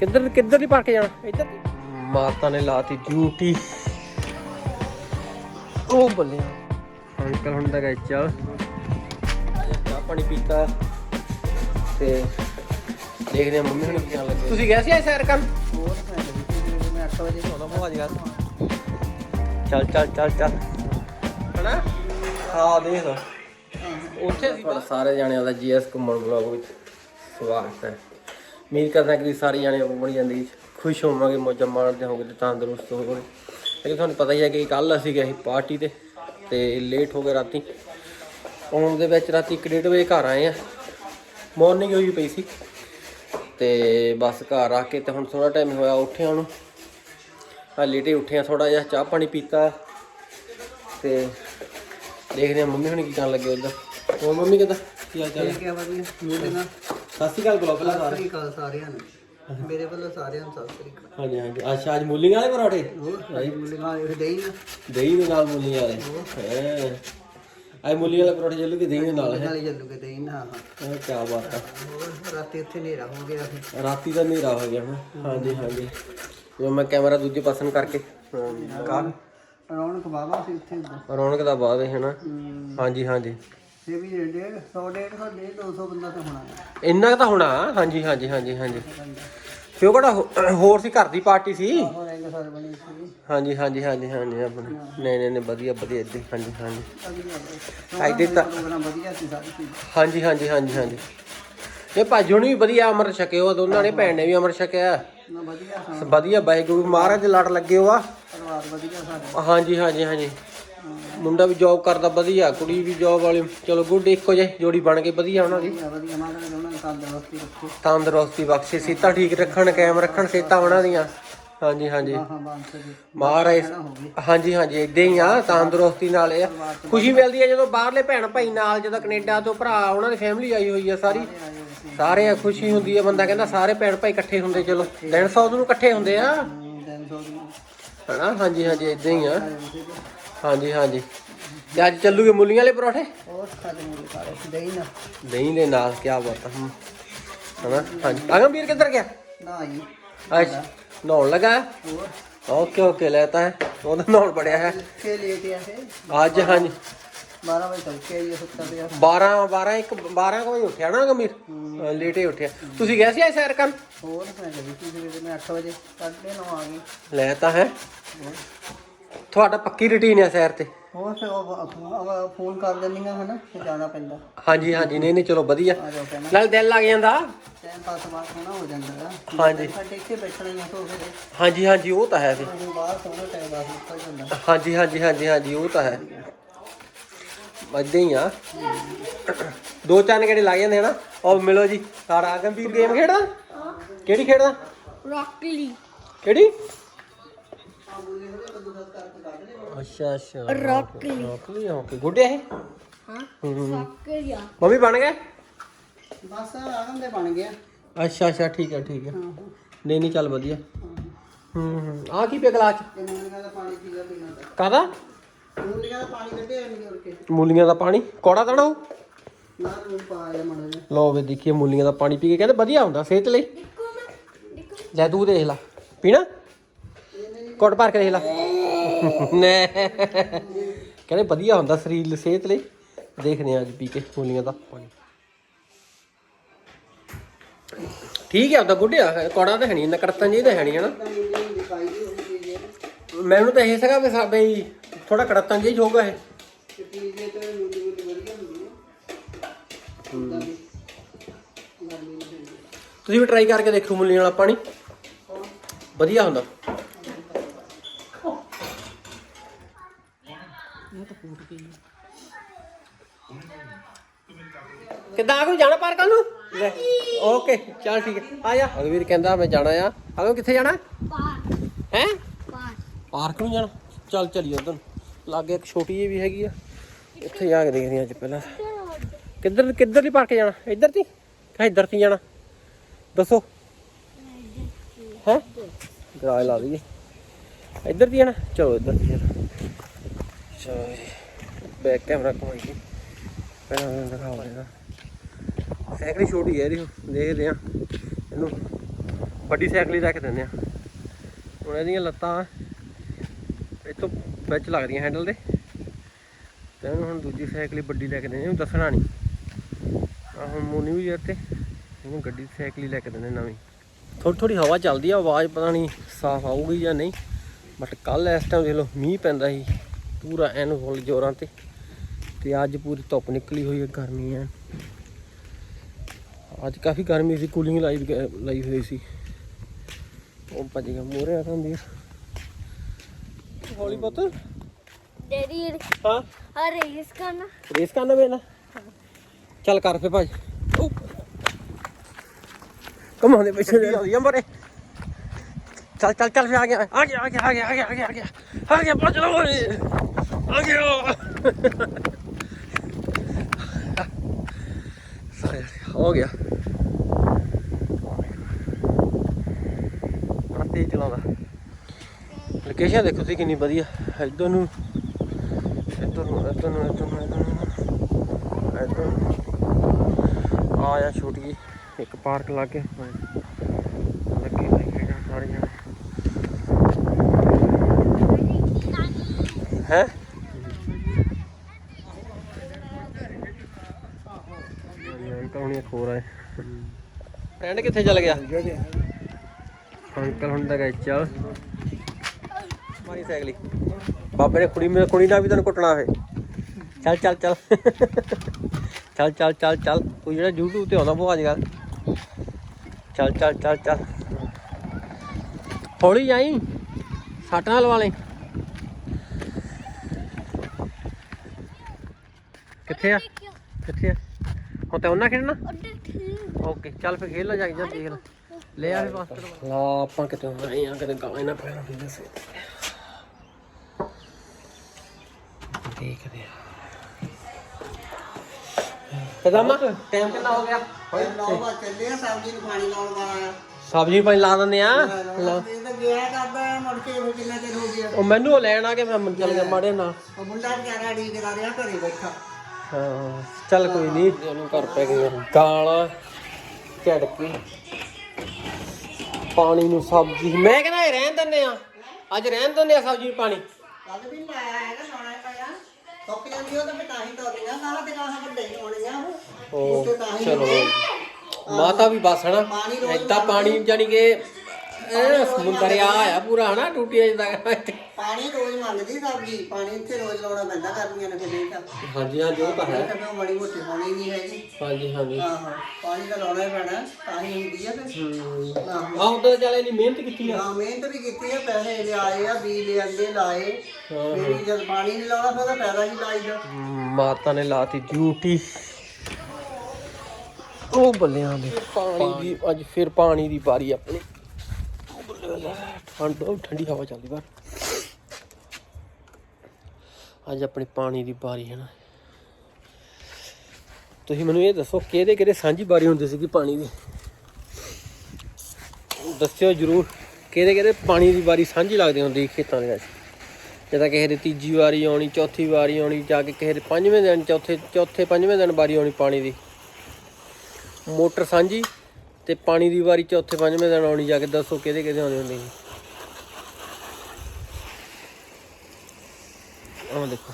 ਕਿੱਧਰ ਕਿੱਧਰ ਦੀ ਪਾਰਕ ਜਾਣਾ? ਇੱਧਰ ਦੀ। ਮਾਤਾ ਨੇ ਲਾਤੀ ਡਿਊਟੀ। ਉਹ ਬੱਲੇ। ਅੰਕਲ ਹੁਣ ਤੱਕ ਚੱਲ ਚਾਹ ਪਾਣੀ ਪੀਤਾ। ਤੇ ਦੇਖਦੇ ਆ ਮੰਮੀ ਹੁਣ ਕੀ ਲੱਗੇ। ਤੁਸੀਂ ਗਏ ਸੀ ਐ ਸੈਰ ਕਰਨ? ਮੈਂ 8 ਵਜੇ ਚਲੋ ਚੱਲ ਚੱਲ। ਚੱਲ ਹਾਂ ਦੇਖ। ਉੱਥੇ ਸੀ ਸਾਰੇ ਜਾਣਿਆਂ ਦਾ ਜੀਐਸ ਘੁੰਮਣ ਬਲੌਗ ਵਿੱਚ ਸਵਾਗਤ ਹੈ। ਉਮੀਦ ਕਰਦਾ ਕਿ ਸਾਰੇ ਜਾਣੇ ਆਪਣੀ ਜ਼ਿੰਦਗੀ 'ਚ ਖੁਸ਼ ਹੋਵਾਂਗੇ, ਮੌਜਾਂ ਮਾਣਦੇ ਹੋਵੋਗੇ ਤੇ ਤੰਦਰੁਸਤ ਹੋਵੋਗੇ। ਲੇਕਿਨ ਤੁਹਾਨੂੰ ਪਤਾ ਹੀ ਹੈ ਕਿ ਕੱਲ ਅਸੀਂ ਗਏ ਸੀ ਪਾਰਟੀ ਤੇ ਤੇ ਲੇਟ ਹੋ ਗਏ ਰਾਤੀ। ਆਉਣ ਦੇ ਵਿੱਚ ਰਾਤੀ 1:30 ਵਜੇ ਘਰ ਆਏ ਆ। ਮਾਰਨਿੰਗ ਹੋਈ ਪਈ ਸੀ। ਤੇ ਬਸ ਘਰ ਆ ਕੇ ਤੇ ਹੁਣ ਥੋੜਾ ਟਾਈਮ ਹੋਇਆ ਉੱਠਿਆ ਨੂੰ। ਆ ਲੇਟੇ ਉੱਠਿਆ ਆ ਥੋੜਾ ਜਿਹਾ ਚਾਹ ਪਾਣੀ ਪੀਤਾ। ਤੇ ਦੇਖਦੇ ਆ ਮੰਮੀ ਹੁਣ ਕੀ ਕਰਨ ਲੱਗੇ ਉਧਰ। ਹੋਰ ਮੰਮੀ ਕਿਦਾਂ? ਕੀ ਹਾਲ ਚਾਲ ਹੈ? ਕੀ ਵਧੀਆ। ਮੇਰੇ ਨਾਲ ਸਤਿ ਸ਼੍ਰੀ ਅਕਾਲ ਬੁਲਾਓ ਪਹਿਲਾਂ ਸਤਿ ਸ੍ਰੀ ਅਕਾਲ ਸਾਰਿਆਂ ਨੂੰ। ਮੇਰੇ ਵੱਲੋਂ ਸਾਰਿਆਂ ਨੂੰ ਸਤਿ ਸ੍ਰੀ ਅਕਾਲ। ਹਾਂਜੀ ਹਾਂਜੀ। ਅੱਛਾ ਅੱਜ ਮੂਲੀਆਂ ਵਾਲੇ ਪਰੌਠੇ? ਹੋਰ ਭਾਈ ਮੁੰਡਿਆਂ ਇਹ ਦੇਈ ਨਾ ਦਹੀਂ ਦੇ ਨਾਲ ਮੂਲੀਆਂ ਵਾਲੇ। ਹੈ। ਅੱਜ ਮੂਲੀਆਂ ਵਾਲੇ ਪਰੌਠੇ ਚੱਲੂਗੇ ਦਹੀਂ ਦੇ ਨਾਲ ਹੈ? ਨਾਲੇ ਜੱਲੂਗੇ ਦੇਈ ਨਾ ਹਾਂ। ਇਹ ਕੀ ਬਾਤ ਹੈ ਹੋਰ ਰਾਤੀ ਉੱਥੇ ਹਨੇਰਾ ਹੋ ਗਿਆ ਫਿਰ ਰਾਤੀ ਦਾ ਹਨੇਰਾ ਹੋ ਗਿਆ ਨਾ ਹਾਂਜੀ ਹਾਂਜੀ। ਜੋ ਮੈਂ ਕੈਮਰਾ ਦੂਜੇ ਪਾਸੇ ਨੂੰ ਕਰਕੇ ਕਾ ਰੌਣਕ ਬਾਬਾ ਸੀ ਉੱਥੇ। ਰੌਣਕ ਦਾ ਬਾਅਦ ਹੈ। ਨਾ ਹਾਂਜੀ ਹਾਂਜੀ। ਇਹ ਵੀ ਡੇਢ 100 150 ਡੇਢ 200 ਬੰਦਾ ਤਾਂ ਹੋਣਾ। ਇੰਨਾ ਕੁ ਤਾਂ ਹੋਣਾ? ਹਾਂਜੀ ਹਾਂਜੀ ਹਾਂਜੀ ਹਾਂਜੀ। ਕਿਉਂ ਕਿਹੜਾ ਹੋ- ਹੋਰ ਸੀ ਘਰ ਦੀ ਪਾਰਟੀ ਸੀ? ਹੋਰ ਇੱਕ ਸਰ ਬਣੀ ਸੀ। ਹਾਂਜੀ ਹਾਂਜੀ ਹਾਂਜੀ ਹਾਂਜੀ ਆਪਣੇ। ਨਹੀਂ ਨਹੀਂ ਨਹੀਂ ਵਧੀਆ ਵਧੀਆ ਇੱਦਾਂ ਹੀ, ਹਾਂਜੀ ਹਾਂਜੀ। ਅਗਲੀ ਤਾਂ ਪ੍ਰੋਗਰਾਮ ਵਧੀਆ ਸੀ ਸਾਰੀ ਚੀਜ਼ ਹਾਂਜੀ ਹਾਂਜੀ ਹਾਂਜੀ ਹਾਂਜੀ। ਇਹ ਭਾਜੂ ਨੇ ਵੀ ਵਧੀਆ ਅਮਰ ਛਕਿਓ ਦੋਨਾਂ ਨੇ ਭੈਣ ਨੇ ਵੀ ਅਮਰ ਛਕਿਆ। ਨਾ ਵਧੀਆ ਸਾ ਵਧੀਆ ਵਾਹਿਗੁਰੂ ਮਹਾਰਾਜ ਦੇ ਲੜ ਲੱਗੇ ਹੋ ਆ। ਪਰਿਵਾਰ ਵਧੀਆ ਸਾਡਾ। ਹਾਂਜੀ ਹਾਂਜੀ ਹਾਂਜੀ। ਮੁੰਡਾ ਵੀ ਜੌਬ ਕਰਦਾ ਵਧੀਆ ਕੁੜੀ ਵੀ ਜੌਬ ਵਾਲੀ। ਚਲੋ ਗੁੱਡ ਇੱਕੋ ਜਿਹੇ ਜੋੜੀ ਬਣ ਗਈ ਵਧੀਆ ਉਹਨਾਂ ਦੀ। ਵਧੀਆ ਵਧੀਆ ਮਾਤਾ ਨੇ ਉਹਨਾਂ ਨੂੰ ਤੰਦਰੁਸਤੀ ਰੱਖੀ। ਤੰਦਰੁਸਤੀ ਬਖਸ਼ੇ ਸੀਤਾ ਠੀਕ ਰੱਖਣ ਕਾਇਮ ਰੱਖਣ ਸੇਤਾ ਉਹਨਾਂ ਦੀਆਂ। ਹਾਂਜੀ ਹਾਂਜੀ। ਹਾਂ ਬਾਂਸ ਜੀ ਮਹਾਰਾਜ ਹਾਂਜੀ ਹਾਂਜੀ ਇਦਾਂ ਹੀ ਆ ਤੰਦਰੁਸਤੀ ਨਾਲ ਇਹ ਆ। ਖੁਸ਼ੀ ਮਿਲਦੀ ਹੈ ਜਦੋਂ ਬਾਹਰਲੇ ਭੈਣ ਭਾਈ ਨਾਲ ਜਦੋਂ ਕੈਨੇਡਾ ਤੋਂ ਭਰਾ ਉਹਨਾਂ ਦੀ ਫੈਮਿਲੀ ਆਈ ਹੋਈ ਆ ਸਾਰੀ। ਸਾਰੇ ਆ ਖੁਸ਼ੀ ਹੁੰਦੀ ਹੈ ਬੰਦਾ ਕਹਿੰਦਾ ਸਾਰੇ ਭੈਣ ਭਾਈ ਇਕੱਠੇ ਹੁੰਦੇ ਚਲੋ। ਦਿਨ ਸੌ ਨੂੰ ਇਕੱਠੇ ਹੁੰਦੇ ਆ। ਦਿਨ ਸੌ ਦੀ ਹਨਾ? ਹਾਂਜੀ ਹਾਂਜੀ ਇਦਾਂ ਹੀ ਆ। ਹਾਂਜੀ ਹਾਂਜੀ। ਤੇ ਅੱਜ ਚੱਲੂਗੇ ਮੁੱਲੀਆਂ ਵਾਲੇ ਪਰੌਠੇ? ਹੋਰ ਸਾਡੇ ਨਾ ਦਹੀਂ ਦੇ ਨਾਲ ਕੀ ਬਾਤ ਹਮ। ਹਨਾ? ਹਾਂਜੀ। ਅਗਮਵੀਰ ਕਿੱਧਰ ਗਿਆ? ਨਾ ਜੀ। ਅੱਛਾ ਨਹਾਉਣ ਲੱਗਾ ਹੋਰ? ਓਕੇ ਓਕੇ ਲੈਤਾ ਹੈ। ਉਹਦਾ ਨਹਾਉਣ ਬੜਿਆ ਹੈ। ਕੇ ਲੇਟ ਆ ਫੇ ਅੱਜ ਹਾਂਜੀ। 12 ਵਜੇ ਤੱਕ ਕੇ ਇਹ ਸੁੱਤਾ ਪਿਆ। 12 12 1 12 ਕੁ ਵਜੇ ਉੱਠਿਆ ਨਾ ਗਮੀਰ ਲੇਟੇ ਉੱਠਿਆ। ਤੁਸੀਂ ਗਏ ਸੀ ਐ ਸੈਰ ਕਰਨ? ਹੋਰ ਮੈਂ ਗਈ ਸੀ ਸਵੇਰੇ ਮੈਂ 8 ਵਜੇ ਸਾਢੇ ਨੌ ਆ ਗਈ। ਲੈ ਤਾਂ ਹੈ। ਤੁਹਾਡਾ ਪੱਕੀ ਰੁਟੀਨ ਹੈ ਸੈਰ ਤੇ। ਹੋਰ ਫਿਰ ਉਹ ਫੋਨ ਕਰ ਦਿੰਦੀਆਂ ਹਨਾ ਫਿਰ ਜਾਣਾ ਪੈਂਦਾ। ਹਾਂਜੀ ਹਾਂਜੀ। ਨਹੀਂ ਨਹੀਂ ਚਲੋ ਵਧੀਆ। ਆ ਜਾਓ ਕਹਿੰਦਾ ਨਾਲ ਦਿਲ ਲੱਗ ਜਾਂਦਾ। ਟਾਈਮ ਪਾਸ ਬਾਅਦ ਸੋਹਣਾ ਹੋ ਜਾਂਦਾ ਹੈ ਹਾਂਜੀ। ਸਾਡੇ ਇੱਥੇ ਬੈਠਣਾ ਹੀ ਆ ਤੋਂ ਫਿਰ। ਹਾਂਜੀ ਹਾਂਜੀ ਉਹ ਤਾਂ ਹੈ ਫਿਰ ਅਸੀਂ ਬਾਹਰ ਸੋਹਣਾ ਟਾਈਮ ਪਾਸ ਨਿਕਲ ਜਾਂਦਾ। ਹਾਂਜੀ ਹਾਂਜੀ ਹਾਂਜੀ ਹਾਂਜੀ ਉਹ ਤਾਂ ਹੈ। ਏਦਾਂ ਹੀ ਆ। ਦੋ ਚਾਰ ਘੰਟੇ ਲੱਗ ਜਾਂਦੇ ਹਨਾ ਉਹ ਮਿਲੋ ਜੀ। ਸਾਰਾ ਗੰਭੀਰ ਗੇਮ ਖੇਡਦਾ ਕਿਹੜੀ ਖੇਡਦਾ ਰੌਕਲੀ ਕਿਹੜੀ? ਅੱਛਾ ਅੱਛਾ ਰੌਕਲੀ ਰੋਕਲੀ ਓਕੇ ਗੁੱਡ ਹੈ ਹਾਂ ਹੂੰ ਰੌਕਲੀ ਮੰਮੀ ਬਣ ਗਏ? ਬਸ ਆਨੰਦ ਦੇ ਬਣ ਗਿਆ ਅੱਛਾ ਅੱਛਾ ਠੀਕ ਹੈ ਠੀਕ ਹੈ ਹਾਂ। ਨਹੀਂ ਨਹੀਂ ਚੱਲ ਵਧੀਆ। ਹੂੰ। ਹੂੰ ਆ ਕੀ ਪਿਆ ਗਲਾਸ ਚ? ਤੇ ਮੂਲੀਆਂ ਦਾ ਪਾਣੀ ਪੀਣਾ ਤਾਂ। ਕਾਦਾ ਮੂਲੀਆਂ ਦਾ ਪਾਣੀ ਕੱਢਿਆ ਨਹੀਂ ਹੋਰ ਕੇ। ਮੂਲੀਆਂ ਦਾ ਪਾਣੀ? ਕੌੜਾ ਤਾਂ ਨਾ ਉਹ ਨਾ ਨੂੰ ਪਾਇਆ ਮਣ ਜੀ ਲਓ ਵੇ ਦੇਖੀਏ ਮੂਲੀਆਂ ਦਾ ਪਾਣੀ ਪੀ ਕੇ। ਕਹਿੰਦੇ ਵਧੀਆ ਹੁੰਦਾ ਸਿਹਤ ਲਈ। ਲੈ ਤੂੰ ਦੇਖ ਲੈ। ਪੀਣਾ? ਕੋਟ ਭਰ ਕੇ ਦੇਖ ਲੈ। ਨੇ। ਕਹਿੰਦੇ ਵਧੀਆ ਹੁੰਦਾ ਸਰੀਰ ਲਈ ਸਿਹਤ ਲਈ। ਦੇਖਦੇ ਆ ਅੱਜ ਪੀ ਕੇ ਮੂਲੀਆਂ ਦਾ। ਪਾਣੀ ਠੀਕ ਹੈ ਉਹਦਾ ਗੁੱਡਿਆ। ਕੌੜਾ ਤਾਂ ਹੈ ਨਹੀਂ, ਨਕੜਤਾਂ ਜੀ ਤਾਂ ਹੈ ਨਹੀਂ, ਹਨਾ? ਦਿਖਾਈ ਮੈਨੂੰ ਤਾਂ ਇਹ ਸੀਗਾ ਵੀ ਸਾਡੇ ਥੋੜਾ ਕੜਤਾਂ ਜੀ ਹੋਗਾ ਇਹ। ਹੈ। ਉਦਾਂ ਤੁਸੀਂ ਵੀ ਟਰਾਈ ਕਰਕੇ ਦੇਖੋ, ਮੂਲੀਆਂ ਵਾਲਾ ਪਾਣੀ। ਵਧੀਆ ਹੁੰਦਾ। ਕਿੱਦਾਂ ਆਗੂ ਜਾਣਾ ਪਾਰਕ ਨੂੰ? ਲੈ ਓਕੇ ਚੱਲ ਠੀਕ ਹੈ, ਆ ਜਾ। ਅਗਵੀਰ ਕਹਿੰਦਾ ਮੈਂ ਜਾਣਾ ਆ। ਆਗੂ ਕਿੱਥੇ ਜਾਣਾ? ਹੈ? ਪਾਰਕ ਨੂੰ ਜਾਣਾ। ਚੱਲ ਚਲੀਏ ਉਧਰ ਲਾਗੇ ਇੱਕ ਛੋਟੀ ਜਿਹੀ ਵੀ ਹੈਗੀ ਆ। ਉੱਥੇ ਜਾ ਕੇ ਦੇਖਦੇ ਹਾਂ ਅੱਜ ਪਹਿਲਾਂ। ਕਿੱਧਰ ਕਿੱਧਰ ਦੀ ਪਾਰਕ ਜਾਣਾ? ਇੱਧਰ ਦੀ ਕਿ ਇੱਧਰ ਦੀ ਜਾਣਾ। ਦੱਸੋ। ਹੈ? ਗਰਾਜ ਲਾ ਲਈਏ ਇੱਧਰ ਦੀ ਜਾਣਾ? ਚਲੋ ਇੱਧਰ ਦੀ ਜਾਣਾ। ਚਲੋ ਬੈਕ ਕੈਮਰਾ ਘੁਮਾਈਏ। ਪਹਿਲਾਂ ਮੈਂ ਦਿਖਾਉਂਦਾ ਸਾਈਕਲ ਛੋਟੀ ਹੈ ਇਹਦੀ। ਦੇਖਦੇ ਆ ਇਹਨੂੰ ਵੱਡੀ ਸਾਈਕਲ ਹੀ ਲੈ ਕੇ ਦਿੰਦੇ ਆ ਹੁਣ ਇਹਦੀਆਂ ਲੱਤਾਂ ਇਹ ਤੋਂ ਵਿੱਚ ਲੱਗਦੀਆਂ ਹੈਂਡਲ ਦੇ। ਤੇ ਇਹਨੂੰ ਹੁਣ ਦੂਜੀ ਸਾਈਕਲ ਹੀ ਵੱਡੀ ਲੈ ਕੇ ਦਿੰਦੇ ਇਹਨੂੰ ਦੱਸਣਾ ਨਹੀਂ। ਆ ਹੁਣ ਮੋਨੀ ਵੀ ਯਾਰ ਤੇ ਇਹਨੂੰ ਗੱਡੀ ਦੀ ਸਾਈਕਲ ਹੀ ਲੈ ਕੇ ਦਿੰਦੇ ਨਵੀਂ। ਥੋੜੀ ਥੋੜੀ ਹਵਾ ਚੱਲਦੀ ਆ। ਆਵਾਜ਼ ਪਤਾ ਨਹੀਂ ਸਾਫ਼ ਆਊਗੀ ਜਾਂ ਨਹੀਂ। ਬਟ ਕੱਲ ਇਸ ਟਾਈਮ ਦੇਖ ਲਓ, ਮੀਂਹ ਪੈਂਦਾ ਸੀ। ਪੂਰਾ ਐਨ ਫੁੱਲ ਜ਼ੋਰਾਂ ਤੇ। ਤੇ ਅੱਜ ਪੂਰੀ ਧੁੱਪ ਨਿਕਲੀ ਹੋਈ ਹੈ ਗਰਮੀ ਹੈ ਅੱਜ ਕਾਫੀ ਗਰਮੀ ਸੀ ਕੂਲਿੰਗ ਲਾਈ ਲਾਈ ਹੋਈ ਸੀ। ਉਹ ਭੱਜ ਗਿਆ ਮੋਰੇ ਆ ਤਾਂ ਵੀਰ ਹੌਲੀ ਪੁੱਤ। ਡੈਡੀ ਹਾਂ। ਅਰੇ ਇਸ ਕਰਨਾ ਰੇਸ ਕਰਨਾ ਵੇਲਾ ਚੱਲ ਕਰ ਫੇ ਭਾਈ। ਕਮਾਉਂਦੇ ਪਿੱਛੇ ਆਉਂਦੀ ਮੋਰੇ ਚੱਲ ਚੱਲ ਚੱਲ ਫੇ ਆ ਗਿਆ। ਆ ਗਿਆ ਆ ਗਿਆ ਆ ਗਿਆ ਆ ਗਿਆ ਆ ਗਿਆ ਆ ਗਿਆ। ਆ ਗਿਆ, ਭੱਜ ਲਓ ਆ ਗਿਆ। ਸਾਰੇ ਹੋ ਗਿਆ। ਬੜਾ ਚਲਾਉਂਦਾ। ਲੋਕੇਸ਼ਨ ਦੇਖੋ ਤੁਸੀਂ ਕਿੰਨੀ ਵਧੀਆ। ਇੱਧਰ ਨੂੰ ਇੱਧਰ ਨੂੰ ਇੱਧਰ ਨੂੰ ਇੱਧਰ ਨੂੰ ਇੱਧਰ ਨੂੰ। ਇੱਧਰ ਨੂੰ। ਇੱਕ ਪਾਰਕ ਲਾਗੇ। ਲੱਗੀ ਹੋਈ ਸਾਰੀਆਂ। ਹੈ। ਅੰਕਲ ਹੁਣੀ ਖੋਰ ਆਏ ਫਰੈਂਡ ਕਿੱਥੇ ਚਲ ਗਿਆ? ਅੰਕਲ ਹੁਣ ਤਾਂ ਗਏ ਚੱਲ। ਮਾਰੀ ਸਾਈਕਲੀ ਬਾਬੇ ਨੇ ਕੁੜੀ ਮੇਰੇ ਕੁੜੀ ਨਾਲ ਵੀ ਤੈਨੂੰ ਕੁੱਟਣਾ ਫੇ ਚੱਲ ਚੱਲ ਚੱਲ। ਚੱਲ ਚੱਲ ਚੱਲ ਚੱਲ। ਤੂੰ ਜਿਹੜਾ YouTube ਤੇ ਆਉਂਦਾ ਬਹੁਤ ਅੱਜ ਕੱਲ ਚੱਲ ਚੱਲ ਚੱਲ ਚੱਲ। ਹੌਲੀ ਜਾਈ। ਸੱਟ ਨਾਲ ਵਾਲੇ ਕਿੱਥੇ ਆ? ਕਿੱਥੇ ਆ? ਹੁਣ ਤੇ ਉਹਨਾਂ ਖੇਡਣਾ? ਓਕੇ ਚੱਲ ਫੇ ਖੇਡ ਲੈ ਜਾ ਕੇ ਜਾ ਦੇਖ ਲੈ ਲੈ ਆ ਫੇ ਬਾਸਕਟ ਲਾ ਆਪਾਂ ਕਿਤੇ ਆਏ ਆ ਕਦੇ ਗਾਲਾਂ ਨਾ ਪੈਣਾ ਵੀ ਦੱਸੇ। ਦੇਖਦੇ ਆ। ਕਦਮ ਟਾਈਮ ਕਿੰਨਾ ਹੋ ਗਿਆ? ਨੌ ਵਜੇ ਚੱਲੇ ਆ ਸਬਜ਼ੀ ਨੂੰ ਪਾਣੀ ਲਾਉਣ ਵਾਲਾ ਸਬਜ਼ੀ ਪਾਣੀ ਲਾ ਦਿੰਦੇ ਆ? ਇਹ ਤਾਂ ਗਿਆ ਕਰਦਾ ਹੈ, ਮੁੜ ਕੇ ਉਹ ਕਿੰਨਾ ਚਿਰ ਹੋ ਗਿਆ। ਉਹ ਮੈਨੂੰ ਉਹ ਲੈਣ ਆ ਕੇ ਮੈਂ ਚੱਲ ਗਿਆ ਮਾੜੇ ਨਾਲ। ਉਹ ਮੁੰਡਾ ਵਿਚਾਰਾ ਡੀਕਦਾ ਰਿਹਾ ਘਰੇ ਬੈਠਾ। ਹਾਂ। ਚੱਲ ਕੋਈ ਨਹੀਂ ਉਹਨੂੰ ਘਰ ਪੈ ਗਈਆਂ ਗਾਲਾਂ ਝੜਕੀ ਪਾਣੀ ਨੂੰ ਸਬਜ਼ੀ। ਮੈਂ ਕਹਿੰਦਾ ਇਹ ਰਹਿਣ ਦਿੰਦੇ ਆ। ਅੱਜ ਰਹਿਣ ਦਿੰਦੇ ਆ ਸਬਜ਼ੀ ਨੂੰ ਪਾਣੀ। ਕੱਲ ਵੀ ਲਾਇਆ ਹੈਗਾ ਲਾਉਣਾ ਪਿਆ। ਸੁੱਕ ਜਾਂਦੀ ਉਹ ਤਾਂ ਫਿਰ ਤਾਂ ਹੀ ਤੋਰੀਆਂ ਸਾਰਾ ਤੇ ਕਾਹ ਵੱਡੇ ਹੀ ਹੋਣੇ ਆ। ਉਹ ਉਹ ਤਾਂ ਹੀ ਚਲੋ। ਮਾਤਾ ਵੀ ਬਸ ਹਨਾ? ਪਾਣੀ ਰੋਜ਼ ਏਦਾਂ ਪਾਣੀ ਜਾਨੀ ਕਿ ਇਹ ਆ। ਪੂਰਾ ਹਨਾ ਟੂਟੀਆਂ ਜਿੱਦਾਂ ਪਾਣੀ ਰੋਜ਼ ਮੰਗਦੀ ਸਬਜ਼ੀ ਪਾਣੀ ਇੱਥੇ ਰੋਜ਼ ਲਾਉਣਾ ਪੈਂਦਾ ਕਰਨੀਆਂ ਨੇ ਫਿਰ ਤਾਂ। ਹਾਂਜੀ ਹਾਂਜੀ ਉਹ ਤਾਂ ਹੈ। ਤਾਂ ਫਿਰ ਬੜੀ ਮੋਟੀ ਹੋਣੀ ਨਹੀਂ ਹੈਗੀ। ਹਾਂਜੀ ਹਾਂਜੀ। ਆਹੋ ਪਾਣੀ ਤਾਂ ਲਾਉਣਾ ਹੀ ਪੈਣਾ ਤਾਂ ਹੀ ਹੁੰਦੀ ਆ ਫਿਰ ਆਹੋ। ਆਹ ਉਦੋਂ ਚੱਲ ਇਹਨੀ ਮਿਹਨਤ ਕੀਤੀ ਆ। ਹਾਂ ਮਿਹਨਤ ਵੀ ਕੀਤੀ ਆ ਪੈਸੇ ਲਿਆਏ ਆ ਬੀਜ ਲਿਆਂਦੇ ਲਾਏ। ਫਿਰ ਜਦ ਪਾਣੀ ਨਹੀਂ ਲਾਉਣਾ ਫਿਰ ਤਾਂ ਫਾਇਦਾ ਹੀ ਲਾਈਦਾ ਮਾਤਾ ਨੇ ਲਾਤੀ ਡਿਊਟੀ। ਉਹ ਬੱਲਿਆਂ ਦੇ ਪਾਣੀ ਦੀ ਅੱਜ ਫਿਰ ਪਾਣੀ ਦੀ ਵਾਰੀ ਆਪਣੀ। ਠੰਡ, ਉਹ ਠੰਡੀ ਹਵਾ ਚੱਲਦੀ ਪਰ ਅੱਜ ਆਪਣੀ ਪਾਣੀ ਦੀ ਵਾਰੀ ਹੈ ਨਾ। ਤੁਸੀਂ ਮੈਨੂੰ ਇਹ ਦੱਸੋ ਕਿਹਦੇ ਕਿਹਦੇ ਸਾਂਝੀ ਵਾਰੀ ਹੁੰਦੀ ਸੀਗੀ ਪਾਣੀ ਦੀ? ਦੱਸਿਓ ਜਰੂਰ ਕਿਹਦੇ ਕਿਹਦੇ ਪਾਣੀ ਦੀ ਵਾਰੀ ਸਾਂਝੀ ਲੱਗਦੀ ਹੁੰਦੀ ਸੀ ਖੇਤਾਂ ਦੇ ਵਿੱਚ? ਜਿੱਦਾਂ ਕਿਸੇ ਦੀ ਤੀਜੀ ਵਾਰੀ ਆਉਣੀ, ਚੌਥੀ ਵਾਰੀ ਆਉਣੀ, ਜਾ ਕੇ ਕਿਸੇ ਦੇ ਪੰਜਵੇਂ ਦਿਨ, ਚੌਥੇ ਚੌਥੇ, ਪੰਜਵੇਂ ਦਿਨ ਵਾਰੀ ਆਉਣੀ ਪਾਣੀ ਦੀ। ਮੋਟਰ ਸਾਂਝੀ ਤੇ ਪਾਣੀ ਦੀ ਵਾਰੀ ਚੌਥੇ ਪੰਜਵੇਂ ਦਿਨ ਆਉਣੀ ਜਾ ਕੇ ਦੱਸੋ ਕਿਹਦੇ ਕਿਹਦੇ ਆਉਂਦੇ ਹੁੰਦੇ ਸੀ ਆਹ ਦੇਖੋ।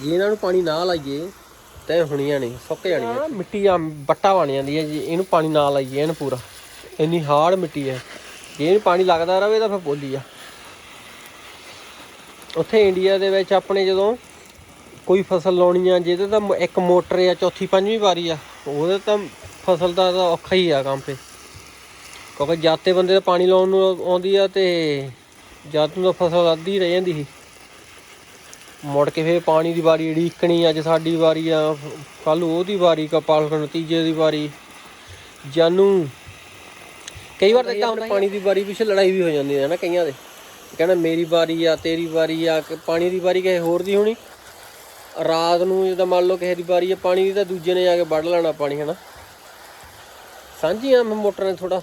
ਜੇ ਇਹਨਾਂ ਨੂੰ ਪਾਣੀ ਨਾ ਲਾਈਏ ਤਾਂ ਹੁਣੀਆਂ ਨਹੀਂ ਸੁੱਕ ਜਾਣੀਆਂ ਮਿੱਟੀ ਆ ਬੱਟਾ ਬਣ ਜਾਂਦੀ ਹੈ ਜੀ ਇਹਨੂੰ ਪਾਣੀ ਨਾ ਲਾਈਏ ਇਹਨੂੰ ਪੂਰਾ। ਇੰਨੀ ਹਾਰਡ ਮਿੱਟੀ ਹੈ। ਜੇ ਇਹਨੂੰ ਪਾਣੀ ਲੱਗਦਾ ਰਵੇ ਤਾਂ ਫਿਰ ਬੋਲੀ ਆ। ਉੱਥੇ ਇੰਡੀਆ ਦੇ ਵਿੱਚ ਆਪਣੇ ਜਦੋਂ ਕੋਈ ਫਸਲ ਲਾਉਣੀ ਆ ਜਿਹਦੇ ਤਾਂ ਇੱਕ ਮੋਟਰ ਆ ਚੌਥੀ ਪੰਜਵੀਂ ਵਾਰੀ ਆ ਉਹਦੇ ਤਾਂ ਫਸਲ ਦਾ ਤਾਂ ਔਖਾ ਹੀ ਆ ਕੰਮ ਤੇ। ਕਿਉਂਕਿ ਜਾਤੇ ਬੰਦੇ ਤਾਂ ਪਾਣੀ ਲਾਉਣ ਨੂੰ ਆਉਂਦੀ ਆ ਤੇ ਜਦ ਨੂੰ ਤਾਂ ਫਸਲ ਅੱਧੀ ਰਹਿ ਜਾਂਦੀ ਸੀ। ਮੁੜ ਕੇ ਫੇਰ ਪਾਣੀ ਦੀ ਵਾਰੀ ਢੀਕਣੀ ਅੱਜ ਸਾਡੀ ਵਾਰੀ ਆ ਕੱਲ ਉਹਦੀ ਵਾਰੀ ਕਪਾਲ ਨਤੀਜੇ ਦੀ ਵਾਰੀ। ਜਾਨੂ ਕਈ ਵਾਰ ਤਾਂ ਹੁੰਦਾ ਪਾਣੀ ਦੀ ਵਾਰੀ ਪਿੱਛੇ ਲੜਾਈ ਵੀ ਹੋ ਜਾਂਦੀ ਹੈ ਨਾ ਕਈਆਂ ਦੇ। ਕਹਿੰਦਾ ਮੇਰੀ ਵਾਰੀ ਆ ਤੇਰੀ ਵਾਰੀ ਆ ਕਿ ਪਾਣੀ ਦੀ ਵਾਰੀ ਕਿਸੇ ਹੋਰ ਦੀ ਹੋਣੀ। ਰਾਤ ਨੂੰ ਜਦੋਂ ਮੰਨ ਲਓ ਕਿਸੇ ਦੀ ਵਾਰੀ ਆ ਪਾਣੀ ਦੀ ਤਾਂ ਦੂਜੇ ਨੇ ਜਾ ਕੇ ਵੱਢ ਲੈਣਾ ਪਾਣੀ ਹਨਾ। ਸਾਂਝੀਆਂ ਮੋਟਰਾਂ ਨੇ ਥੋੜਾ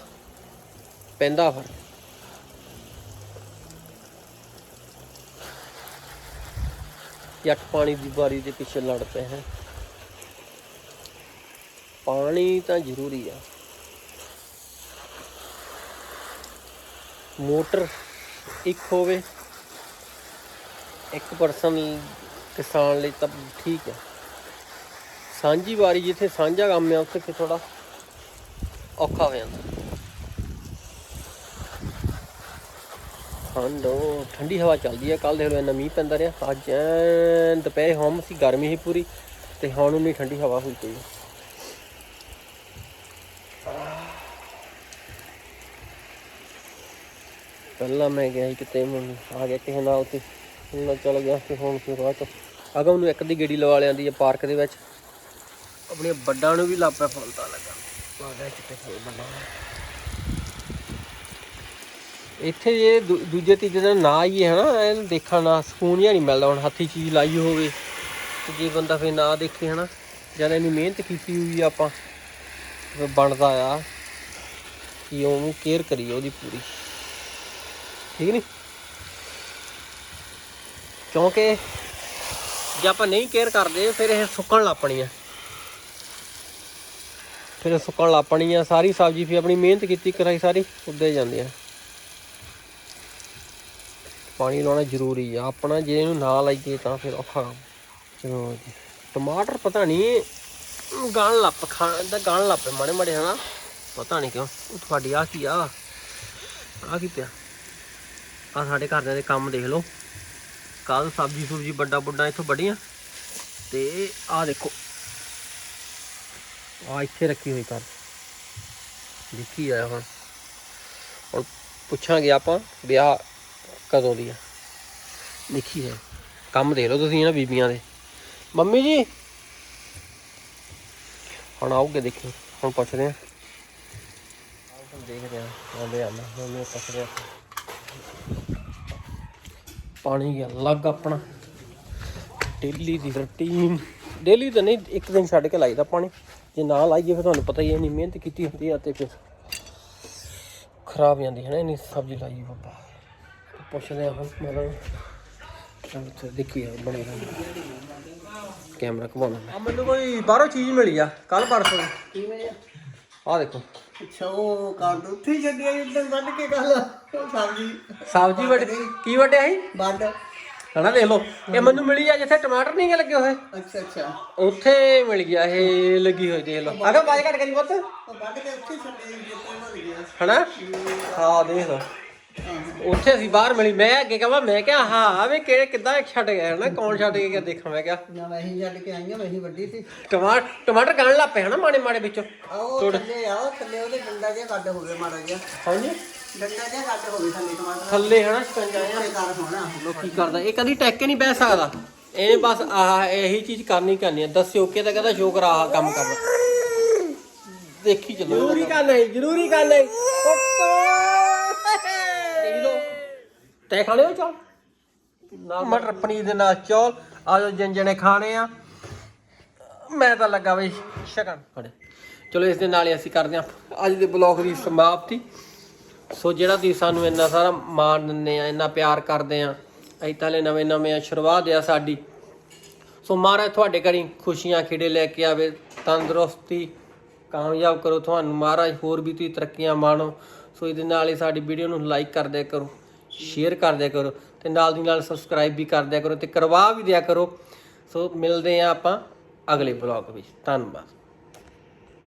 ਪੈਂਦਾ ਫ਼ਰਕ। ਜੱਟ ਪਾਣੀ ਦੀ ਵਾਰੀ ਦੇ ਪਿੱਛੇ ਲੜ ਪਏ ਹੈ। ਪਾਣੀ ਤਾਂ ਜ਼ਰੂਰੀ ਆ। ਮੋਟਰ ਇੱਕ ਹੋਵੇ, ਇੱਕ ਪਰਸਨ ਕਿਸਾਨ ਲਈ ਤਾਂ ਠੀਕ ਹੈ। ਸਾਂਝੀ ਵਾਰੀ ਜਿੱਥੇ ਸਾਂਝਾ ਕੰਮ ਆ, ਉੱਥੇ ਫਿਰ ਥੋੜਾ ਔਖਾ ਹੋ ਜਾਂਦਾ ਠੰਡ ਉਹ ਠੰਡੀ ਹਵਾ ਚੱਲਦੀ ਹੈ ਕੱਲ ਦੇਖ ਲਓ ਇੰਨਾ ਮੀਂਹ ਪੈਂਦਾ ਰਿਹਾ। ਅੱਜ ਐਨ ਦੁਪਹਿਰੇ ਹਮ ਸੀ ਗਰਮੀ ਸੀ ਪੂਰੀ, ਤੇ ਹੁਣ ਉਨੀ ਠੰਡੀ ਹਵਾ ਹੋਈ ਪਈ। ਪਹਿਲਾਂ ਮੈਂ ਗਿਆ ਸੀ ਕਿਤੇ ਮੈਨੂੰ ਆ ਗਿਆ ਕਿਸੇ ਨਾਲ ਤੇ ਹੁਣ ਚਲ ਗਿਆ ਤੇ ਹੁਣ ਫਿਰ ਬਾਅਦ ਚ। ਅਗਮ ਨੂੰ ਇੱਕ ਦੀ ਗੇੜੀ ਲਵਾ ਲਿਆਂਦੀ ਹੈ ਪਾਰਕ ਦੇ ਵਿੱਚ। ਆਪਣੇ ਵੱਡਾਂ ਨੂੰ ਵੀ ਲਾਪਾ ਫਲਦਾ ਲੱਗਾ ਆ ਗਿਆ ਇੱਥੇ ਇਹ ਦੂਜੇ ਤੀਜੇ ਦਿਨ ਨਾ ਹੀ ਹੈ ਇਹਨੂੰ ਦੇਖਣ ਨਾਲ ਸਕੂਨ ਜਿਹਾ ਨਹੀਂ ਮਿਲਦਾ, ਹੁਣ ਹੱਥੀ ਚੀਜ਼ ਲਾਈ ਹੋਵੇ, ਤੇ ਜੇ ਬੰਦਾ ਫੇਰ ਨਾ ਦੇਖੇ ਹਨਾ ਜਦ ਇੰਨੀ ਮਿਹਨਤ ਕੀਤੀ ਹੋਈ ਆ ਆਪਾਂ ਬਣਦਾ ਆ ਕਿ ਉਹਨੂੰ ਕੇਅਰ ਕਰੀਏ ਉਹਦੀ ਪੂਰੀ। ਠੀਕ ਨਹੀਂ ਕਿਉਂਕਿ ਜੇ ਆਪਾਂ ਨਹੀਂ ਕੇਅਰ ਕਰਦੇ, ਫਿਰ ਇਹ ਸੁੱਕਣ ਲੱਪਣੀ ਆ। ਫਿਰ ਸੁੱਕਣ ਲੱਪਣੀ ਆ, ਸਾਰੀ ਸਬਜ਼ੀ ਫਿਰ ਆਪਣੀ ਮਿਹਨਤ ਕੀਤੀ ਕਰਾਈ ਸਾਰੀ ਉੱਦੇ ਜਾਂਦੀ ਆ। ਪਾਣੀ ਲਾਉਣਾ ਜ਼ਰੂਰੀ ਆ, ਆਪਣਾ ਜੇ ਇਹਨੂੰ ਨਾ ਲਾਈਏ ਤਾਂ ਫਿਰ ਔਖਾ। ਕੰਮ। ਚਲੋ ਜੀ। ਟਮਾਟਰ ਪਤਾ ਨਹੀਂ, ਗਾਣ ਲੱਪ ਖਾਣ ਦਾ ਗਾਣ ਲੱਪੇ ਮਾੜੇ ਮਾੜੇ ਹਨਾ? ਪਤਾ ਨਹੀਂ ਕਿਉਂ, ਉਹ ਤੁਹਾਡੀ ਆ ਕੀ ਆ? ਆ ਕੀ ਪਿਆ? ਆ ਸਾਡੇ ਘਰਦਿਆਂ ਦੇ ਕੰਮ ਦੇਖ ਲਓ। ਕੱਲ ਸਬਜ਼ੀ ਸੁਬਜੀ ਵੱਡਾ ਵੱਡਾ ਇੱਥੋਂ ਵੱਡੀਆਂ ਤੇ ਆ ਦੇਖੋ। ਆ ਇੱਥੇ ਰੱਖੀ ਹੋਈ ਕਰ ਦੇਖੀ ਆਇਆ ਹੁਣ। ਹੁਣ ਪੁੱਛਾਂਗੇ ਆਪਾਂ ਵਿਆਹ ਕਦੋਂ ਦੀ ਆ। ਦੇਖੀ ਹੈ। ਕੰਮ ਦੇ ਲਓ ਤੁਸੀਂ ਇਹਨਾਂ ਬੀਬੀਆਂ ਦੇ। ਮੰਮੀ ਜੀ। ਹੁਣ ਆਉਗੇ ਦੇਖੀ, ਹੁਣ ਪੁੱਛਦੇ ਆ ਆਓ ਹੁਣ ਦੇਖਦੇ ਆ ਆਉਂਦੇ ਆ ਨਾ ਮੰਮੀ ਪੁੱਛਦੇ ਆ ਪਾਣੀ ਗਿਆ, ਲੱਗ ਆਪਣਾ। ਡੇਲੀ ਦੀ ਰੁਟੀਨ। ਡੇਲੀ ਤਾਂ ਨਹੀਂ, ਇੱਕ ਦਿਨ ਛੱਡ ਕੇ ਲਾਈਦਾ ਪਾਣੀ। ਜੇ ਨਾ ਲਾਈਏ ਫਿਰ ਤੁਹਾਨੂੰ ਪਤਾ ਹੀ ਹੈ ਇੰਨੀ ਮਿਹਨਤ ਕੀਤੀ ਹੁੰਦੀ ਆ ਤੇ ਫਿਰ ਖਰਾਬ ਜਾਂਦੀ ਹੈ ਨਾ ਇੰਨੀ ਸਬਜ਼ੀ ਲਾਈ ਬਾਬਾ। ਪੁੱਛਦੇ ਆ ਮਤਲਬ ਚਲ ਤੇ ਦੇਖੀ ਆ ਬਣੀ ਕੈਮਰਾ ਘੁਮਾਉਣਾ ਆ ਮੈਨੂੰ ਕੋਈ ਬਾਹਰੋਂ ਚੀਜ਼ ਮਿਲੀ ਆ ਕੱਲ ਪਰਸੋਂ। ਆ ਆ ਦੇਖੋ। ਅੱਛਾ ਉਹ ਕਾਰਡ ਉੱਥੇ ਛੱਡਿਆ ਇੱਦਾਂ ਵੱਢ ਕੇ ਗੱਲ ਸਬਜ਼ੀ। ਸਬਜ਼ੀ ਵੱਟ ਕੀ ਵੱਟਿਆ ਸੀ? ਵੱਢ। ਹਨਾ ਦੇਖ ਲਓ। ਇਹ ਮੈਨੂੰ ਮਿਲੀ ਆ ਜਿੱਥੇ ਟਮਾਟਰ ਨਹੀਂ ਗੇ ਲੱਗੇ ਹੋਏ। ਅੱਛਾ ਅੱਛਾ। ਉੱਥੇ ਮਿਲ ਗਿਆ ਇਹ ਲੱਗੀ ਹੋਈ ਦੇਖ ਲਓ। ਅਗਾ ਬਾਜ ਘਟ ਕਰੀ ਪੁੱਤ। ਉਹ ਵੱਢ ਕੇ ਉੱਥੇ ਹੀ ਛੱਡਿਆ ਜਿੱਥੇ ਭੁੱਲ ਗਿਆ। ਹਨਾ? ਹਾਂ ਦੇਖ ਲਓ। ਉੱਥੇ ਅਸੀਂ ਬਾਹਰ ਮਿਲੀ। ਮੈਂ ਅੱਗੇ ਕਹਾਂ ਮੈਂ ਕਿਹਾ ਹਾਂ ਵੇ ਕਿਹੜੇ ਕਿੱਦਾਂ ਛੱਡ ਗਿਆ ਹਨਾ? ਕੌਣ ਛੱਡ ਕੇ ਗਿਆ ਦੇਖਾਂ ਮੈਂ ਕਿਹਾ। ਨਾ ਮੈਂ ਹੀ ਛੱਡ ਕੇ ਆਈਆਂ ਮੈਂ ਹੀ ਵੱਡੀ ਸੀ। ਟਮਾਟਰ ਟਮਾਟਰ ਗਾਣ ਲੱਗ ਪਏ ਹਨਾ ਮਾੜੇ ਮਾੜੇ ਵਿੱਚੋਂ ਆਓ ਥੱਲੇ ਆਓ ਥੱਲੇ ਉਹਦੇ ਡੰਡਾ ਜਿਹਾ ਕੱਢ ਹੋਵੇ ਮਾੜਾ ਜਿਹਾ। ਹਾਂਜੀ। ਡੰਡਾ ਜਿਹਾ ਕੱਢ ਹੋਵੇ ਥੱਲੇ ਟਮਾਟਰ। ਥੱਲੇ ਹਨਾ ਸਕੰਜਾ ਆ ਤੇ ਕਰ ਹੋਣਾ। ਲੋਕੀ ਕਰਦਾ। ਇਹ ਕਦੀ ਟੈਕ ਕੇ ਨਹੀਂ ਬਹਿ ਸਕਦਾ। ਇਹਨੇ ਬਸ ਆਹ ਇਹੀ ਚੀਜ਼ ਕਰਨੀ ਕਰਨੀ ਹੈ ਦੱਸਿਓ ਕਿ ਤਾਂ ਕਹਿੰਦਾ ਸ਼ੋਕਰ ਆਹ ਕੰਮ ਕਰਨਾ। ਦੇਖੀ ਚੱਲੋ। ਜ਼ਰੂਰੀ ਕਰਨਾ ਹੈ ਜ਼ਰੂਰੀ ਕਰਨਾ ਹੈ ਲੋ ਤੈ ਖਾਣੇ ਹੋ ਚੌਲ? ਨਾਲ ਮਟਰ ਪਨੀਰ ਦੇ ਨਾਲ ਚੌਲ। ਆ ਜੋ ਜੰਜਣੇ ਖਾਣੇ ਆ। ਮੈਂ ਤਾਂ ਲੱਗਾ ਬਈ ਸ਼ਕਨ ਫੜੇ। ਚਲੋ ਇਸ ਦੇ ਨਾਲ ਹੀ ਅਸੀਂ ਕਰਦੇ ਹਾਂ। ਅੱਜ ਦੇ ਬਲੌਗ ਦੀ ਸਮਾਪਤੀ। ਸੋ ਜਿਹੜਾ ਤੁਸੀਂ ਸਾਨੂੰ ਇੰਨਾ ਸਾਰਾ ਮਾਣ ਦਿੰਦੇ ਆ, ਇੰਨਾ ਪਿਆਰ ਕਰਦੇ ਆ, ਅਸੀਂ ਤਾਂ ਨਵੇਂ ਨਵੇਂ ਆ, ਸ਼ੁਰੂਆਤ ਆ ਸਾਡੀ। ਸੋ ਮਹਾਰਾਜ ਤੁਹਾਡੇ ਘਰੀ ਖੁਸ਼ੀਆਂ ਖੇੜੇ ਲੈ ਕੇ ਆਵੇ, ਤੰਦਰੁਸਤੀ ਕਾਮਯਾਬ ਕਰੋ ਤੁਹਾਨੂੰ। ਮਹਾਰਾਜ, ਹੋਰ ਵੀ ਤੁਸੀਂ ਤਰੱਕੀਆਂ ਮਾਣੋ। ਸੋ ਇਹਦੇ ਨਾਲ ਹੀ ਸਾਡੀ ਵੀਡੀਓ ਨੂੰ ਲਾਈਕ ਕਰ ਦਿਆ ਕਰੋ ਸ਼ੇਅਰ ਕਰ ਦਿਆ ਕਰੋ ਤੇ ਨਾਲ ਦੀ ਨਾਲ ਸਬਸਕ੍ਰਾਈਬ ਵੀ ਕਰ ਦਿਆ ਕਰੋ ਤੇ ਕਰਵਾ ਵੀ ਦਿਆ ਕਰੋ। ਸੋ ਮਿਲਦੇ ਆ ਆਪਾਂ ਅਗਲੇ ਬਲੌਗ ਵਿੱਚ। ਧੰਨਵਾਦ।